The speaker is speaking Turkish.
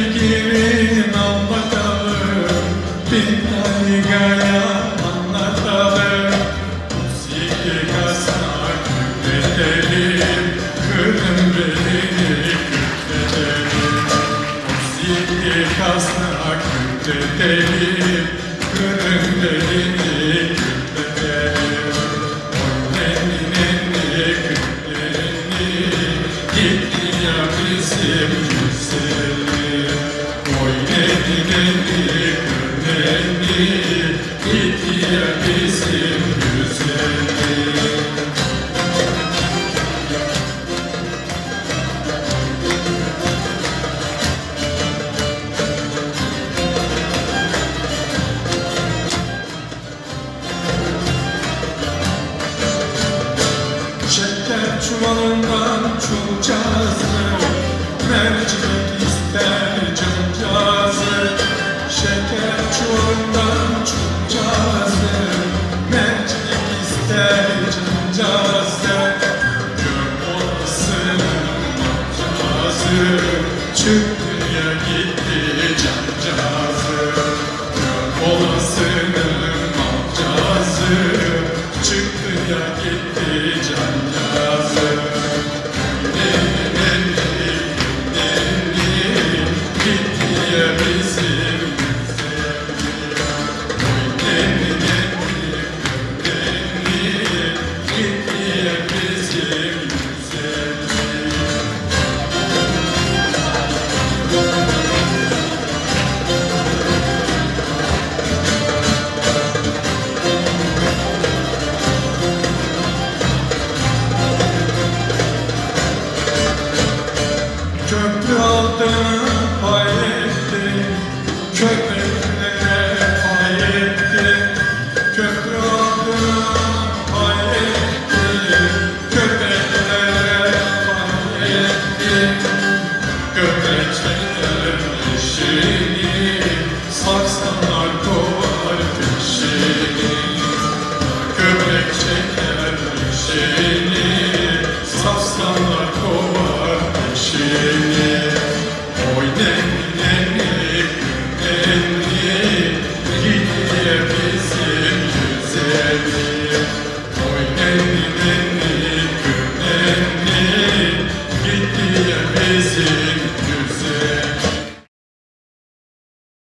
Kırk beygirin anlatalım Kıntaligaya anlatalım. Musiki kasana kükretelim Kırın belini kükretelim Musiki kasana kükretelim Kırın belini kükretelim Oy nenni nenni Gitti ya bizim güzelim. Oy Gitti ya bizim güzelim. Şeker çuvalından çulcazı Mercimek ister cancazı Şeker çuvalından Gitti ya kovar